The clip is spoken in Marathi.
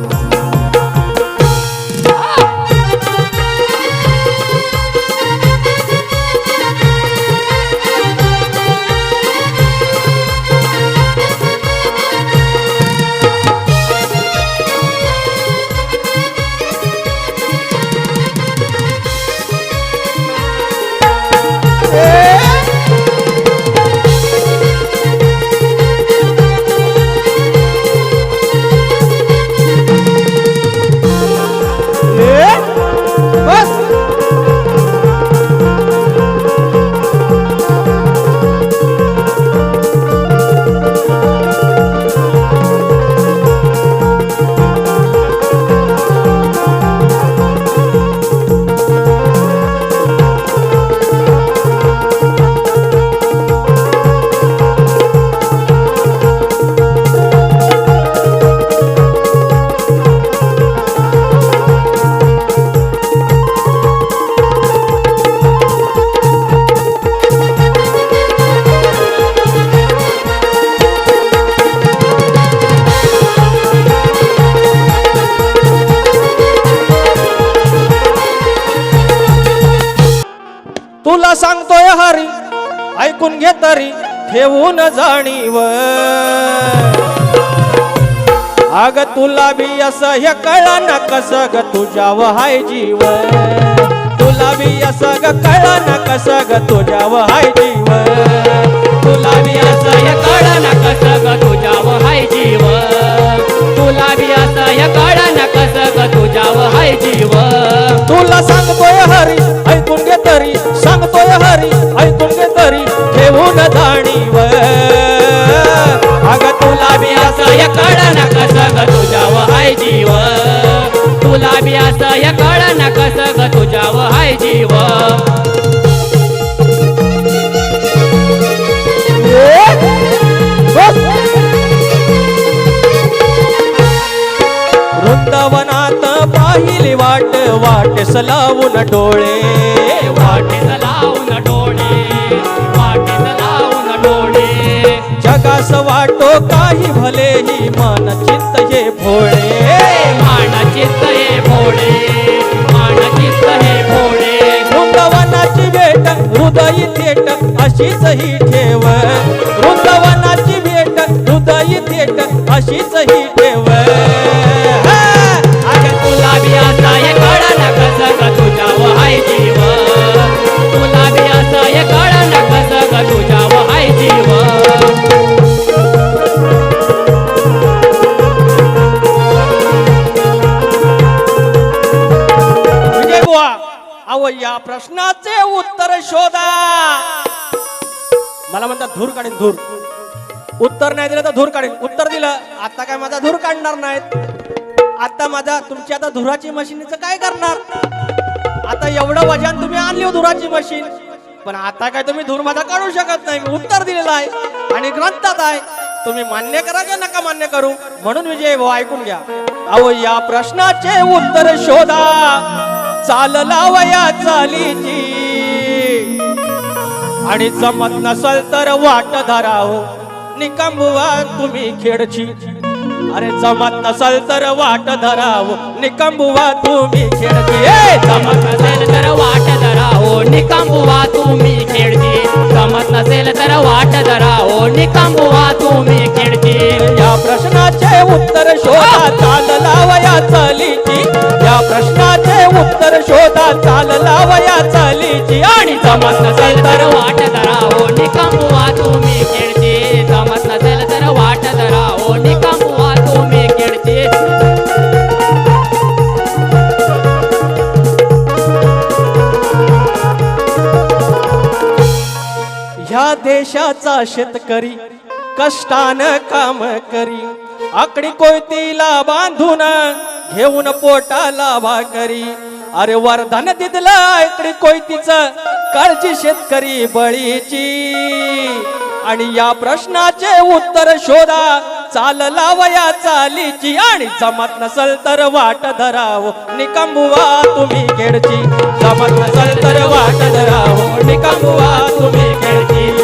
Oh. हरी ऐकून घे तरी ठेवून जाणीव अग तुला बी असं हे कळा ना कस ग तुझ्या हाय जीव तुला बी असं ग कळा ना कस ग तुझ्या हाय जीव हे कळा ना कसं ग? तुझ्याव हाय जीव. वृंदावनात पाहिली वाट वाट सलावून डोळे. वाटेत लावून डोळे वाटेत लावून डोळे. जगास वाटो काही भले अशीच ही ठेव. वृंदवनाची भेट हृदय थेट अशीच ही ठेव. तुला बी असा हे कसं हाय जीव? तुला बी हे कसं हाय जीव? बुवा या प्रश्नाचे उत्तर शोधा. मला म्हणतात धूर काढीन धूर. उत्तर नाही दिलं तर धूर काढीन. उत्तर दिलं आता काय माझा धूर काढणार नाहीत. आता माझा तुमची आता धुराची मशीनीचं काय करणार? आता एवढं वजन तुम्ही आणली हो धुराची मशीन पण आता काय तुम्ही धूर माझा काढू शकत नाही. मी उत्तर दिलेलं आहे आणि ग्रंथात आहे. तुम्ही मान्य करा का नका मान्य करू. म्हणून विजय भाऊ ऐकून घ्या. अहो या प्रश्नाचे उत्तर शोधा. चाल लावया चालीची आणि जमत नसल तर वाट धराव. निकंबवा तुम्ही खेडची. अरे जमत नसल तर वाट धराव. निकंबुवा तुम्ही खेडची. जमत नसेल तर वाट धराव. निकंबवा तुम्ही खेळची जमत नसेल तर वाट धराव. निकंबवा तुम्ही खेळची या प्रश्नाचे उत्तर शोधा. चाल लावया चली. उत्तर शोधा चाल लावया चालीची आणि जमत नसेल तर वाट धरा हो निकांबुवा तुम्ही खेळते जमत नसेल तर वाट धरा हो निकांबुवा तुम्ही खेळते ह्या देशाचा शेतकरी कष्टान काम करी. आकडी कोयतीला बांधून घेऊन पोटाला भाकरी अरे वरदान दिदला इकडे कोयतीच काळजी शेतकरी बळीची. आणि या प्रश्नाचे उत्तर शोधा चाल लावया चालीची. आणि जमत नसल तर वाट धराव निकंबुवा तुम्ही खेळची जमत नसल तर वाट धराव निकंबुवा तुम्ही खेळची